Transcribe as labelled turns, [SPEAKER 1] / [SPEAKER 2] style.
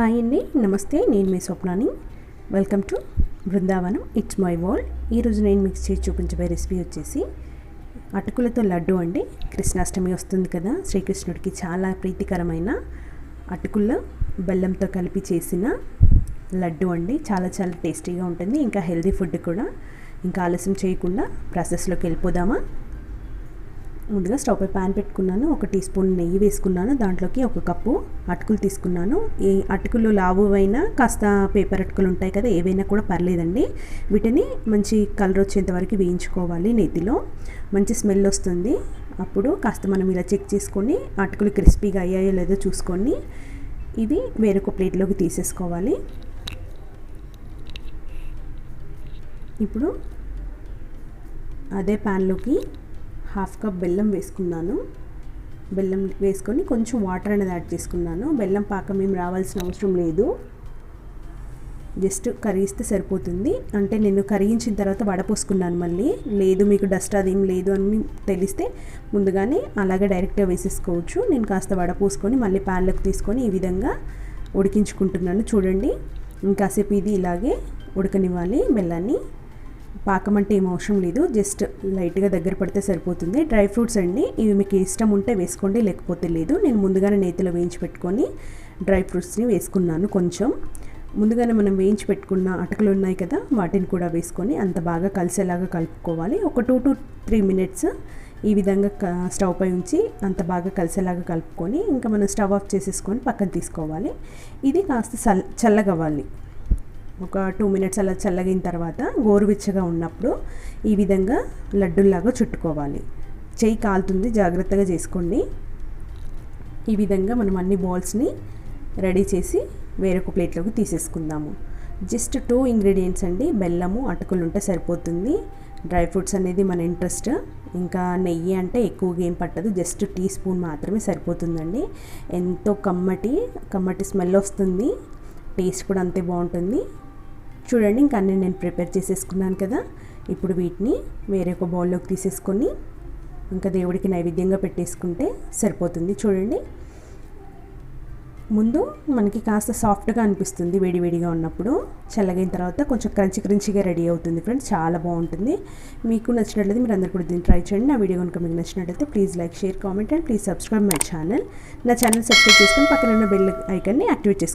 [SPEAKER 1] hi అండి నమస్తే నేను మీ స్వప్నాని welcome to Brindavanam it's my wall ఈరోజు నేను మిక్స్ చేసి చూపించబోయే రెసిపీ వచ్చేసి అటుకులతో లడ్డు అండి కృష్ణాష్టమి వస్తుంది కదా శ్రీకృష్ణుడికి చాలా ప్రీతికరమైన అటుకుల బెల్లంతో కలిపి చేసిన లడ్డు అండి చాలా చాలా టేస్టీగా ఉంటుంది ఇంకా హెల్దీ ఫుడ్ కూడా ఇంకా ఆలస్యం చేయకుండా ప్రాసెస్లోకి వెళ్ళిపోదామా ముందుగా స్టవ్ పై ప్యాన్ పెట్టుకున్నాను ఒక టీ స్పూన్ నెయ్యి వేసుకున్నాను దాంట్లోకి ఒక కప్పు అటుకులు తీసుకున్నాను ఈ అటుకులు లావు అయినా కాస్త పేపర్ అటుకులు ఉంటాయి కదా ఏవైనా కూడా పర్లేదండి వీటిని మంచి కలర్ వచ్చేంత వరకు వేయించుకోవాలి నెత్తిలో మంచి స్మెల్ వస్తుంది అప్పుడు కాస్త మనం ఇలా చెక్ చేసుకొని అటుకులు క్రిస్పీగా అయ్యాయో లేదో చూసుకొని ఇవి వేరొక ప్లేట్లోకి తీసేసుకోవాలి ఇప్పుడు అదే ప్యాన్లోకి హాఫ్ కప్ బెల్లం వేసుకున్నాను బెల్లం వేసుకొని కొంచెం వాటర్ అనేది యాడ్ చేసుకున్నాను బెల్లం పాకం ఏం రావాల్సిన అవసరం లేదు జస్ట్ కరిగిస్తే సరిపోతుంది అంటే నేను కరిగించిన తర్వాత వడపోసుకున్నాను మళ్ళీ లేదు మీకు డస్ట్ అది ఏం లేదు అని తెలిస్తే ముందుగానే అలాగే డైరెక్ట్గా వేసేసుకోవచ్చు నేను కాస్త వడపోసుకొని మళ్ళీ ప్యాన్లోకి తీసుకొని ఈ విధంగా ఉడికించుకుంటున్నాను చూడండి ఇంకాసేపు ఇది ఇలాగే ఉడకనివ్వాలి బెల్లాన్ని పాకం అంటే ఏం అవసరం లేదు జస్ట్ లైట్గా దగ్గర పడితే సరిపోతుంది డ్రై ఫ్రూట్స్ అండి ఇవి మీకు ఇష్టం ఉంటే వేసుకోండి లేకపోతే లేదు నేను ముందుగానే నేతిలో వేయించి పెట్టుకొని డ్రై ఫ్రూట్స్ని వేసుకున్నాను కొంచెం ముందుగానే మనం వేయించి పెట్టుకున్న అటుకులు ఉన్నాయి కదా వాటిని కూడా వేసుకొని అంత బాగా కలిసేలాగా కలుపుకోవాలి ఒక టూ టు త్రీ మినిట్స్ ఈ విధంగా స్టవ్ పై ఉంచి అంత బాగా కలిసేలాగా కలుపుకొని ఇంకా మనం స్టవ్ ఆఫ్ చేసేసుకొని పక్కన తీసుకోవాలి ఇది కాస్త చల్లగవ్వాలి ఒక టూ మినిట్స్ అలా చల్లగిన తర్వాత గోరువిచ్చగా ఉన్నప్పుడు ఈ విధంగా లడ్డూల్లాగా చుట్టుకోవాలి చేయి కాలుతుంది జాగ్రత్తగా చేసుకోండి ఈ విధంగా మనం అన్ని బాల్స్ని రెడీ చేసి వేరొక ప్లేట్లోకి తీసేసుకుందాము జస్ట్ టూ ఇంగ్రీడియంట్స్ అండి బెల్లము అటుకులు ఉంటే సరిపోతుంది డ్రై ఫ్రూట్స్ అనేది మన ఇంట్రెస్ట్ ఇంకా నెయ్యి అంటే ఎక్కువగా ఏం పట్టదు జస్ట్ టీ స్పూన్ మాత్రమే సరిపోతుందండి ఎంతో కమ్మటి కమ్మటి స్మెల్ వస్తుంది టేస్ట్ కూడా అంతే బాగుంటుంది చూడండి ఇంకా అన్నీ నేను ప్రిపేర్ చేసేసుకున్నాను కదా ఇప్పుడు వీటిని వేరే ఒక బౌల్లోకి తీసేసుకొని ఇంకా దేవుడికి నైవేద్యంగా పెట్టేసుకుంటే సరిపోతుంది చూడండి ముందు మనకి కాస్త సాఫ్ట్గా అనిపిస్తుంది వేడివేడిగా ఉన్నప్పుడు చల్లగైన తర్వాత కొంచెం క్రంచి క్రంచిగా రెడీ అవుతుంది ఫ్రెండ్స్ చాలా బాగుంటుంది మీకు నచ్చినట్లయితే మీరు అందరు కూడా దీన్ని ట్రై చేయండి నా వీడియో కనుక మీకు నచ్చినట్లయితే please like share comment and please subscribe my channel నా ఛానల్ సబ్స్క్రైబ్ చేసుకొని పక్కన ఉన్న బెల్ ఐకాన్ని యాక్టివేట్ చేసుకోండి